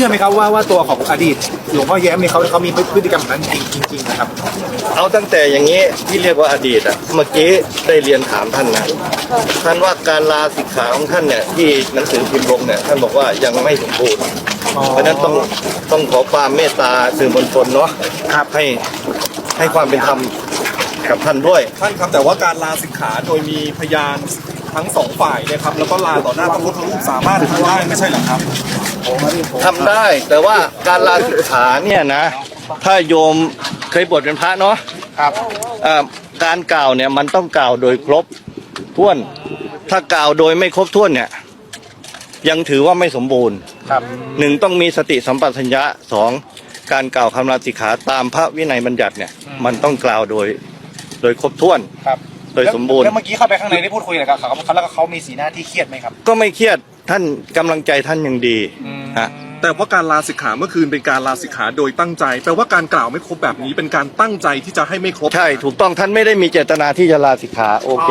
เชื่อไหมครับว่าว่าตัวของอดีตหลวงพ่อแย้มเนี่ยเขาเขามีพฤติกรรมแบบนั้นจริงจริงๆนะครับ เอาตั้งแต่อย่างนี้ที่เรียกว่าอดีตอะเมื่อกี้ได้เรียนถามท่านนะท่านว่าการลาสิกขาของท่านเนี่ยที่หนังสือพิมพ์ลงเนี่ยท่านบอกว่ายังไม่สมบูรณ์เพราะฉะนั้นต้องต้องขอความเมตตาสื่อมวลชนเนาะครับให้ให้ความเป็นธรรมกับท่านด้วย ท่านครับแต่ว่าการลาสิกขาโดยมีพยาน ทั้งสองฝ่ายเนะครับแล้วก็ลาต่อหน้าพระพุทธรูปสามารถทำได้ไม่ใช่เหรอครับทำได้แต่ว่าการลาสิกขาเนี่ยนะ ถ้าโยมเคยบวชเป็นพระเนาะครับเอ่อการกล่าวเนี่ยมันต้องกล่าวโดยครบถ้วน ถ้ากล่าวโดยไม่ครบถ้วนเนี่ย ยังถือว่าไม่สมบูรณ์ครับหนึ่งต้องมีสติสัมปชัญญะสองการกล่าวคำลาสิกขาตามพระวินัยบัญญัติเนี่ย มันต้องกล่าวโดยโดยครบถ้วนครับ โดยสมบูรณ์ แล้วเมื่อกี้เข้าไปข้างในได้พูดคุยกับเขาเขาแล้วก็เขามีสีหน้าที่เครียดไหมครับ ก็ไม่เครียดท่านกำลังใจท่านยังดีฮะแต่ว่าการลาสิกขาเมื่อคืนเป็นการลาสิกขาโดยตั้งใจแปลว่าการกล่าวไม่ครบแบบนี้เป็นการตั้งใจที่จะให้ไม่ครบ ใช่ถูกต้องท่านไม่ได้มีเจตนาที่จะลาสิกขาโอเค